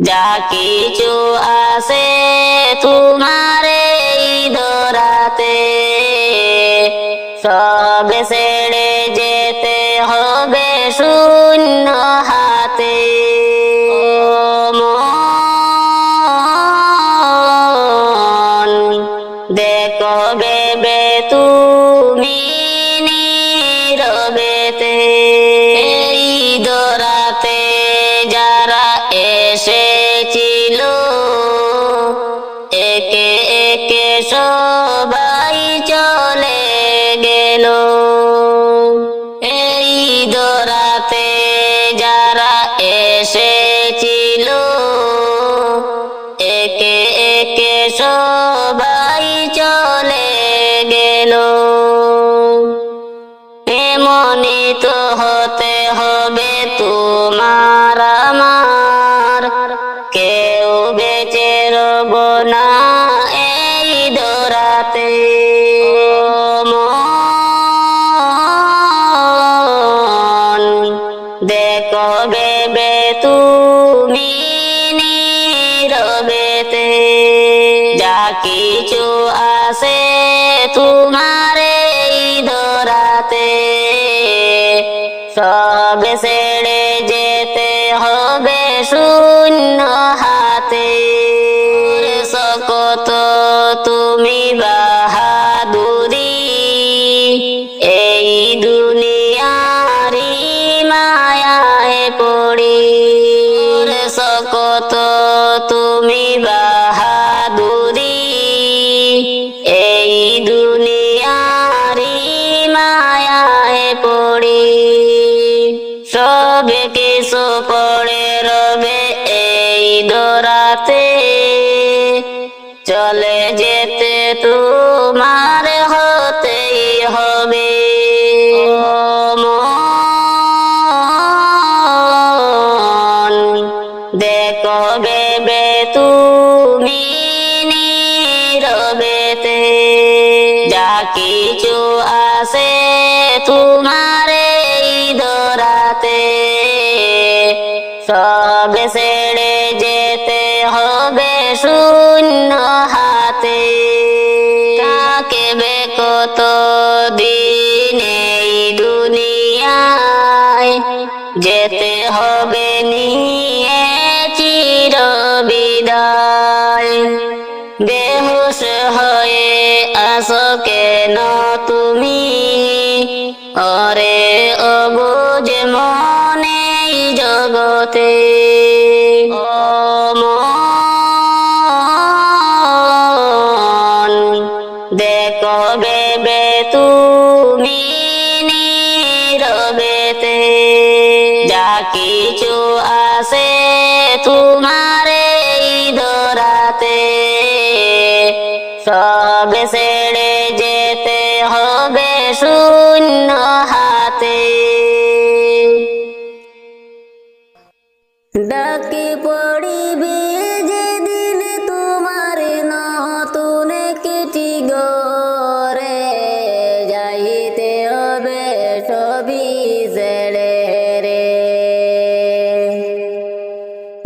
যা কিছু আছে তোমার বেহুশ হয়ে আসো কেন তুমি? অরে অবুজ মনে জগতে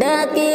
ডাকে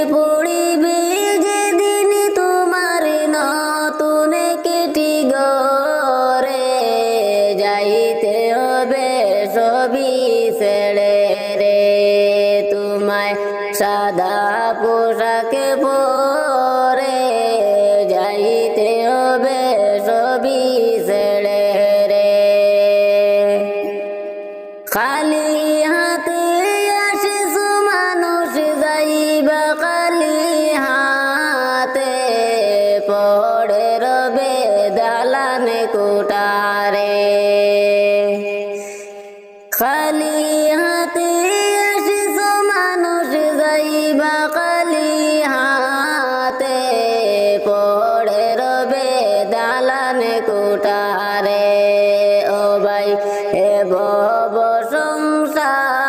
我生长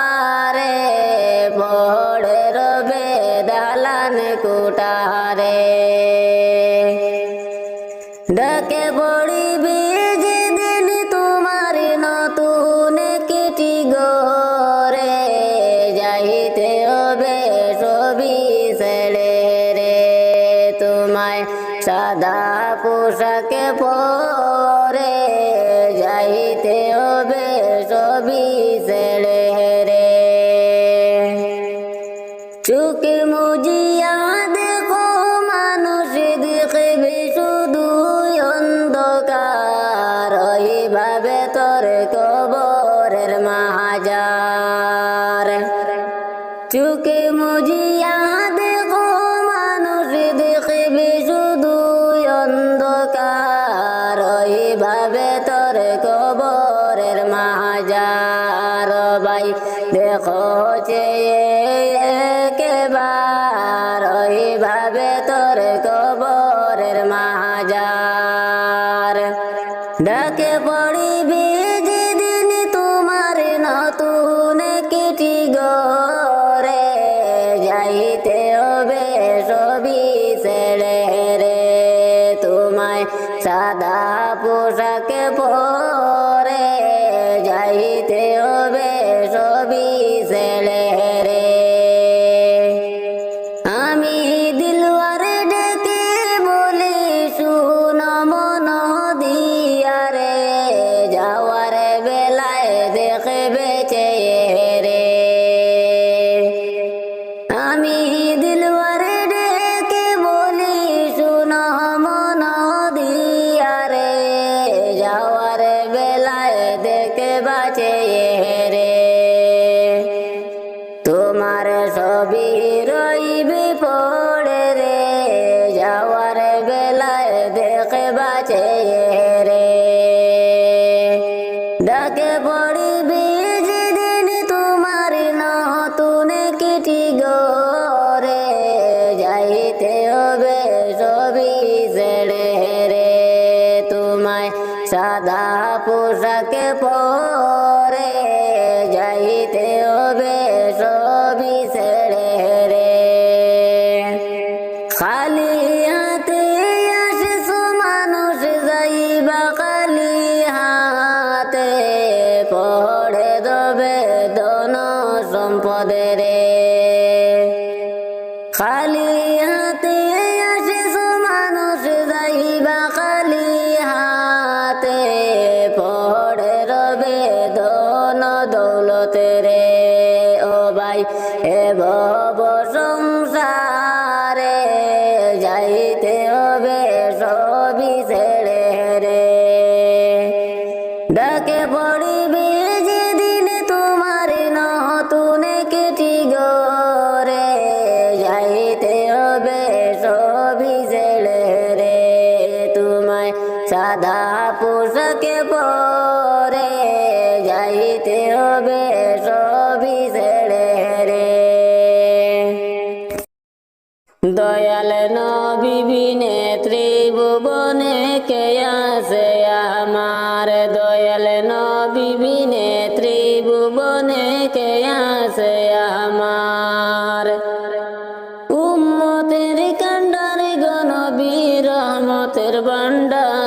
আমার কবরের মাজার ভাই দেখো চেয়ে রে। খালি হাতে হাবিবি ত্রিভুবনে কে আসে আমার? উম্মতের কাণ্ডারে গণবীর মতের ভাণ্ডার।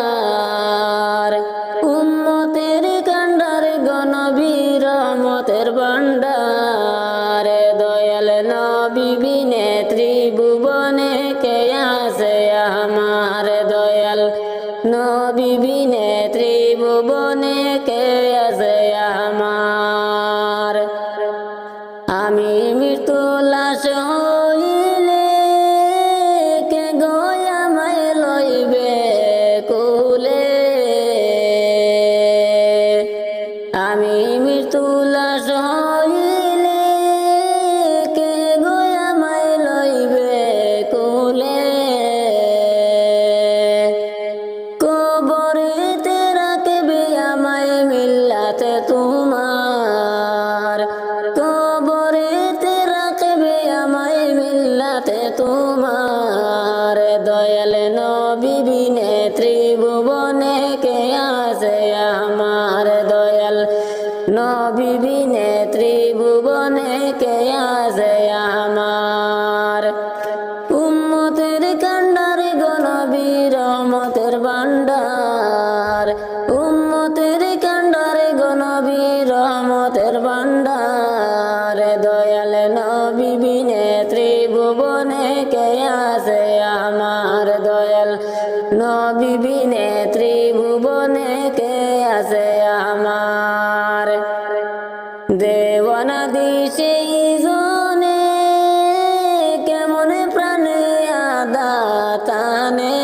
জানে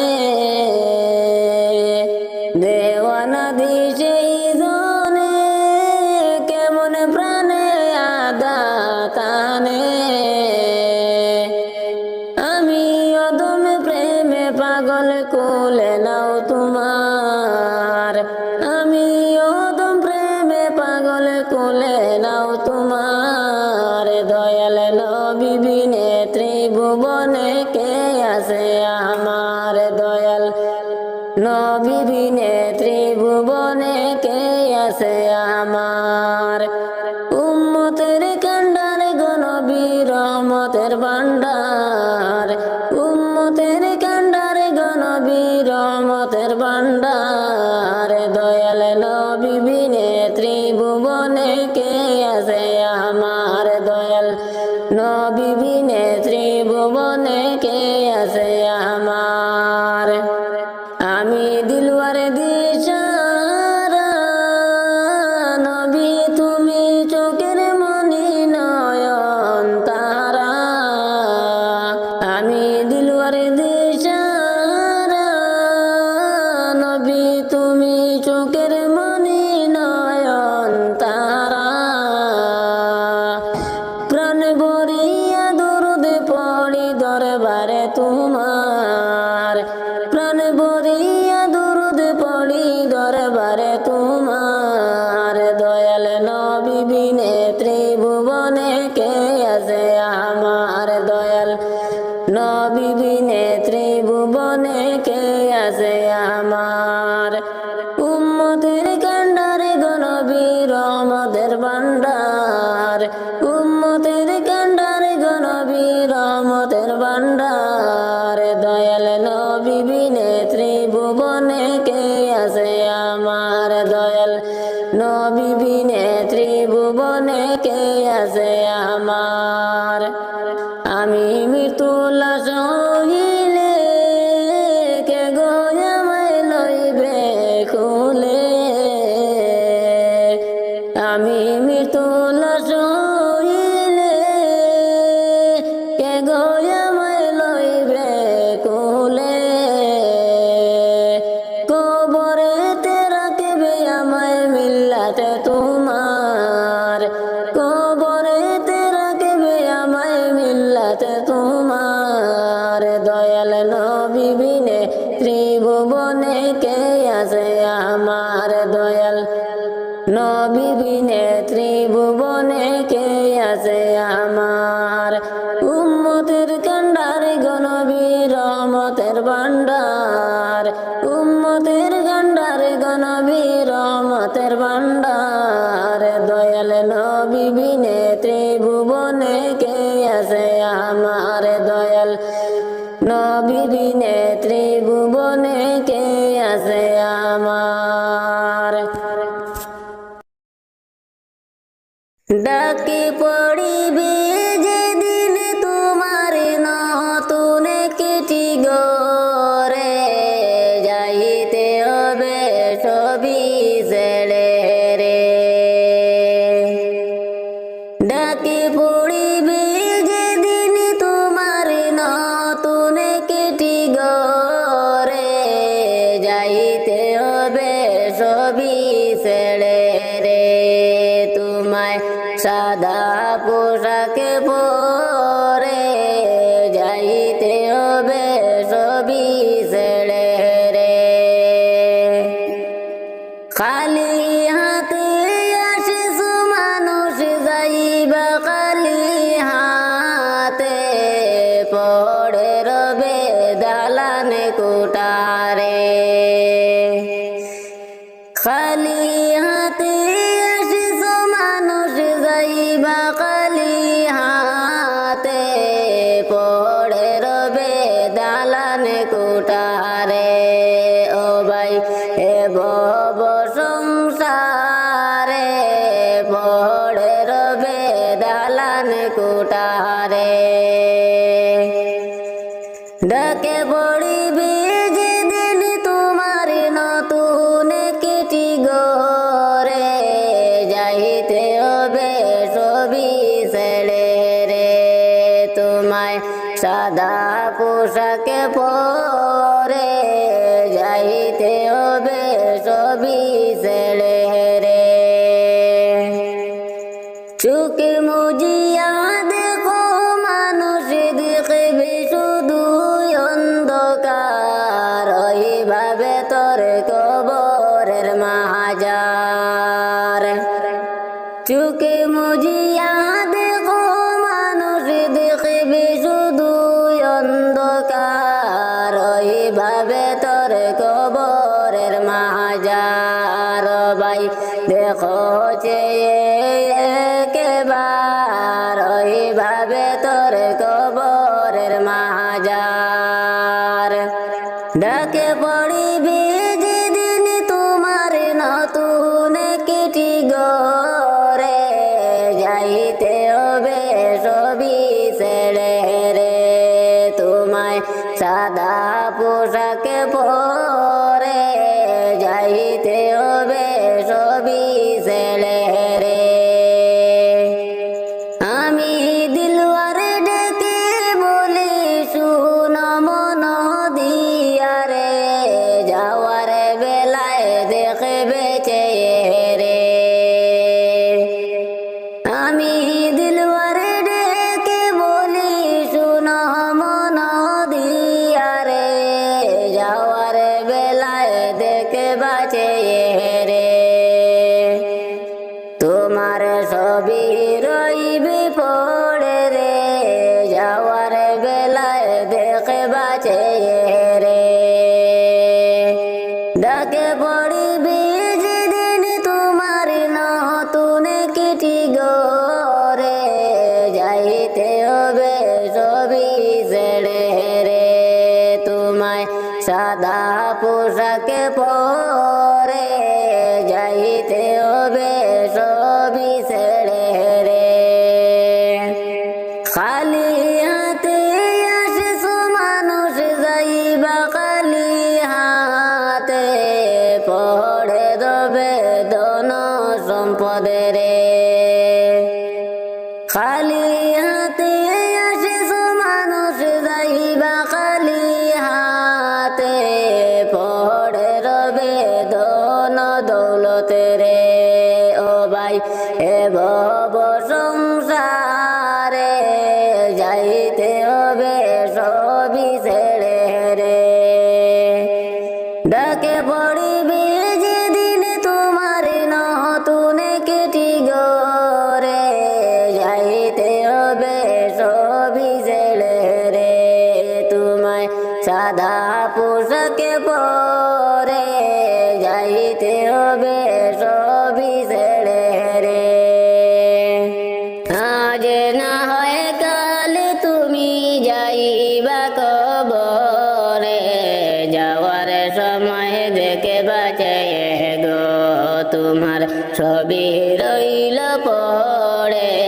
আমার ত্রিভুবনে কে আছে আমার দয়াল? নবী বিনে ত্রি মাহাজার ভাই দেখো চেয়ে একেবার রইল পড়ে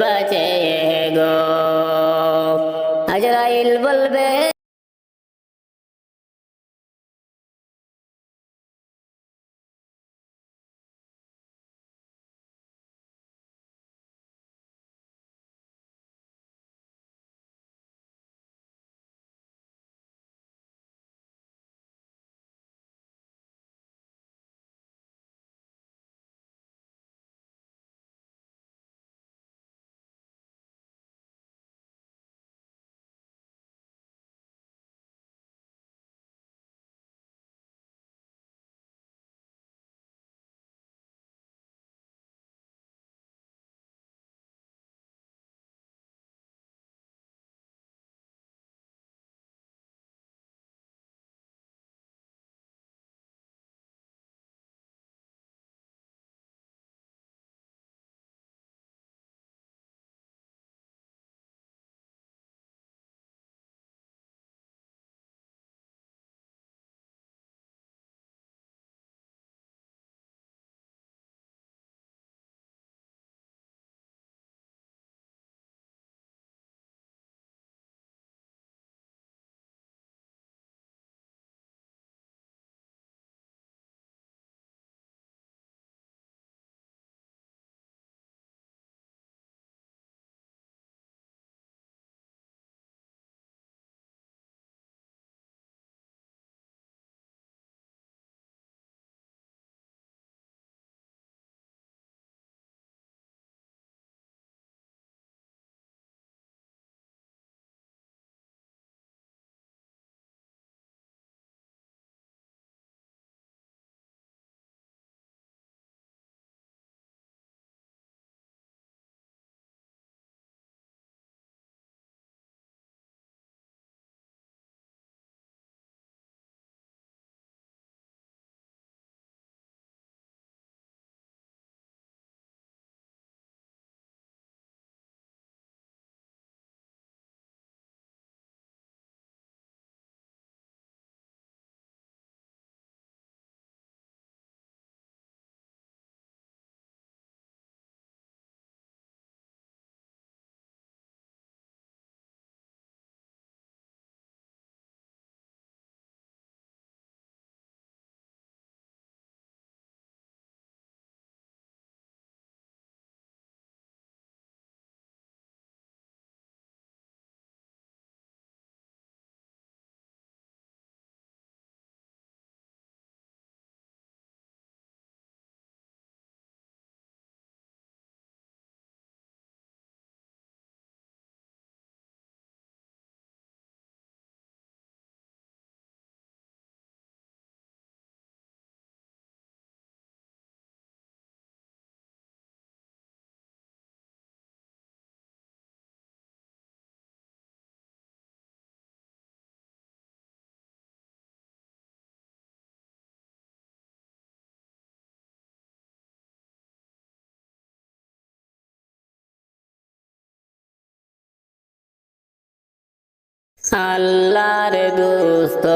বাঁচে গো। আজরাইল বলবে আল্লাহর দুস্ত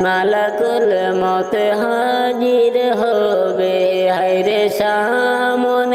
মালাকুল মত হাজির হবে হাইরে সামন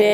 রে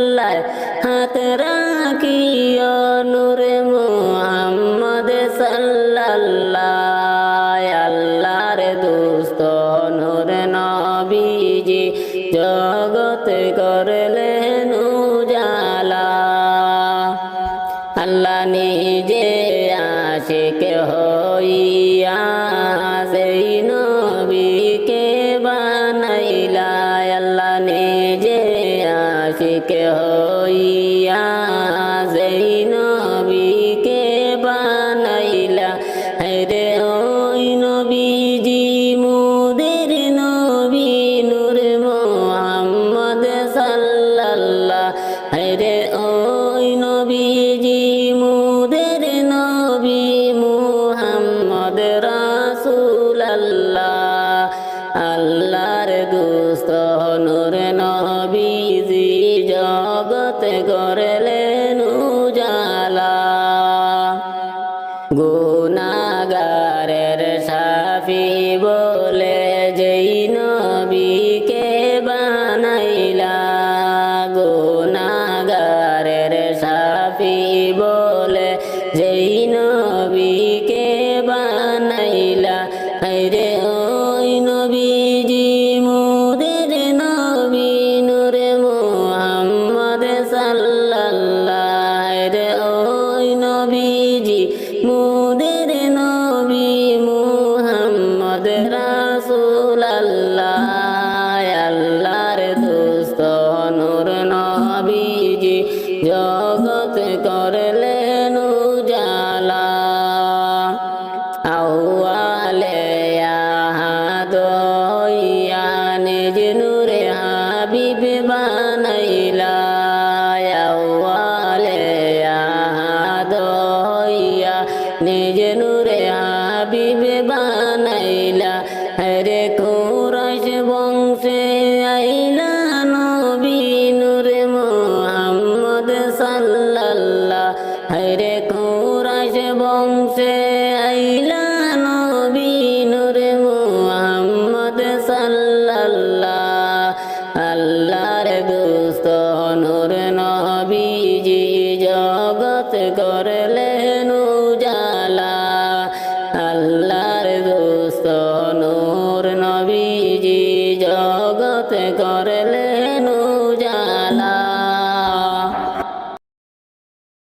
আল্লাহ হাত রাখিও নূরে মোহাম্মদ সাল্লাল্লাহ। আল্লাহর দোস্ত নূর নবীজি জয় দুস্থ নূরে নবীজি জগতে গড়লে